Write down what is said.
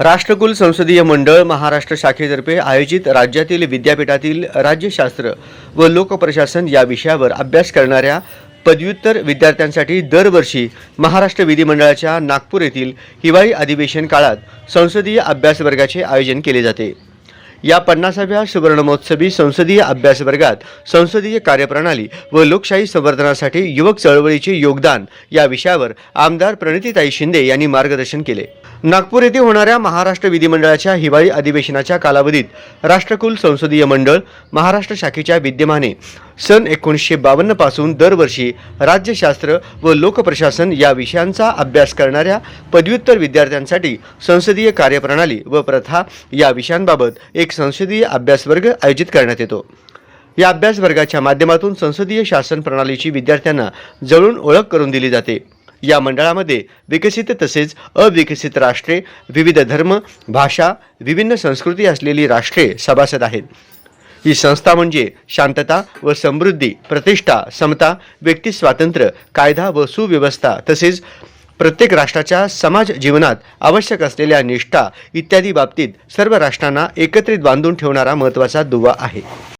राष्ट्रकुल संसदीय मंडळ महाराष्ट्र शाखेतर्फे आयोजित राज्यातील विद्यापीठातील राज्यशास्त्र व लोकप्रशासन या विषयावर अभ्यास करणाऱ्या पदव्युत्तर विद्यार्थ्यांसाठी दरवर्षी महाराष्ट्र विधिमंडळाच्या नागपूर येथील हिवाळी अधिवेशन काळात संसदीय अभ्यास वर्गाचे आयोजन केले जाते. या पन्नासाव्या सुवर्णमहोत्सवी संसदीय अभ्यास वर्गात संसदीय कार्यप्रणाली व लोकशाही संवर्धनासाठी युवक चळवळीचे योगदान या विषयावर आमदार प्रणितीताई शिंदे यांनी मार्गदर्शन केले. नागपूर येथे होणाऱ्या महाराष्ट्र विधिमंडळाच्या हिवाळी अधिवेशनाच्या कालावधीत राष्ट्रकुल संसदीय मंडळ महाराष्ट्र शाखेच्या विद्यमाने सन एकोणीसशे बावन्नपासून दरवर्षी राज्यशास्त्र व लोकप्रशासन या विषयांचा अभ्यास करणाऱ्या पदव्युत्तर विद्यार्थ्यांसाठी संसदीय कार्यप्रणाली व प्रथा या विषयांबाबत एक संसदीय अभ्यास वर्ग आयोजित करण्यात येतो. या अभ्यास वर्गाच्या माध्यमातून संसदीय शासन प्रणालीची विद्यार्थ्यांना जवळून ओळख करून दिली जाते. या मंडळामध्ये विकसित तसेच अविकसित राष्ट्रे विविध धर्म भाषा विभिन्न संस्कृती असलेली राष्ट्रे सभासद आहेत. ही संस्था म्हणजे शांतता व समृद्धी प्रतिष्ठा समता व्यक्ती स्वातंत्र्य कायदा व सुव्यवस्था तसेच प्रत्येक राष्ट्राच्या समाज जीवनात आवश्यक असलेल्या निष्ठा इत्यादी बाबतीत सर्व राष्ट्रांना एकत्रित बांधून ठेवणारा महत्त्वाचा दुवा आहे.